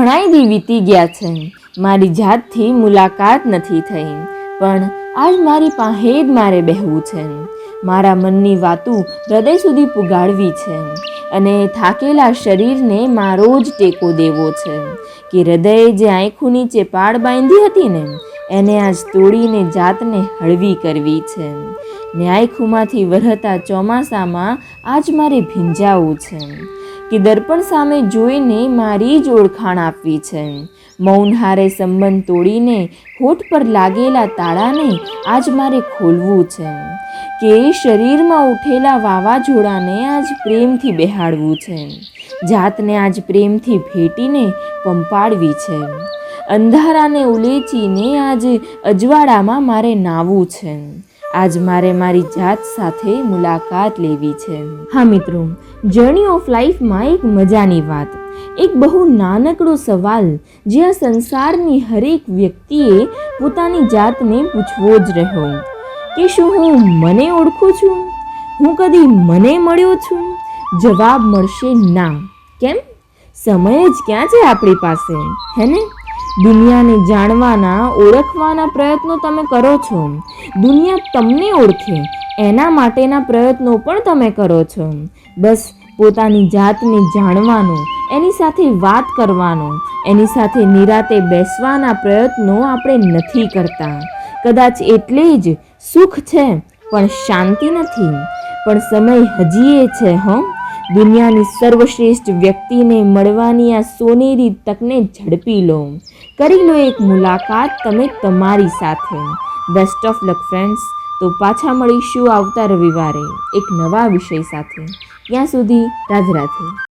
ઘણાય દી વીતી ગયા છે. મારી જાતથી મુલાકાત નથી થઈ. પણ આજ મારી પાસે જ મારે બેહવું છે. મારા મનની વાતો હૃદય સુધી પુગાડવી છે. અને થાકેલા શરીરને મારો જ ટેકો દેવો છે. કે હૃદયે જે આંખો નીચે પાડ બાંધી હતી ને, એને આજ તોડીને જાતને હળવી કરવી છે. ને આંખોમાંથી વરહતા ચોમાસામાં આજ મારે ભીંજાવું છે. કે દર્પણ સામે જોઈને મારી જ ઓળખાણ આપવી છે. મૌન હારે સંબંધ તોડીને હોઠ પર લાગેલા તાળાને આજ મારે ખોલવું છે. કે શરીરમાં ઉઠેલા વાવાઝોડાને આજ પ્રેમથી બેહાડવું છે. જાતને આજ પ્રેમથી ભેટીને પંપાડવી છે. અંધારાને ઉલેચીને આજ અજવાળામાં મારે નાવું છે. આજ મારે મારી જાત સાથે મુલાકાત લેવી છે. હા મિત્રો જર્ની ઓફ લાઈફમાં એક મજાની વાત. એક બહુ નાનકડો સવાલ જે આ સંસારની હરેક વ્યક્તિએ પોતાની જાતને પૂછવો જ રહ્યો. કે શું હું મને ઓળખું છું? હું કદી મને મળ્યો છું? જવાબ મળશે ના. કેમ? સમય જ ક્યાં છે આપણી પાસે? હે ને? દુનિયાને જાણવાના, ઓળખવાના પ્રયત્નો તમે કરો છો. દુનિયા તમને ઓળખે, એના માટેના પ્રયત્નો પણ તમે કરો છો. બસ, પોતાની જાતને જાણવાનો, એની સાથે વાત કરવાનો, એની સાથે નિરાતે બેસવાના પ્રયત્નો આપણે નથી કરતા. કદાચ એટલે જ સુખ છે, પણ શાંતિ નથી. પણ સમય હજીએ છે, હં? દુનિયાની સર્વશ્રેષ્ઠ વ્યક્તિને મળવાની આ સોનેરી તકને ઝડપી લો. કરી લો એક મુલાકાત તમે તમારી સાથે. બેસ્ટ ઓફ લક ફ્રેન્ડ્સ તો પાછા મળીશું આવતા રવિવારે એક નવા વિષય સાથે. ત્યાં સુધી રાધે રાધે.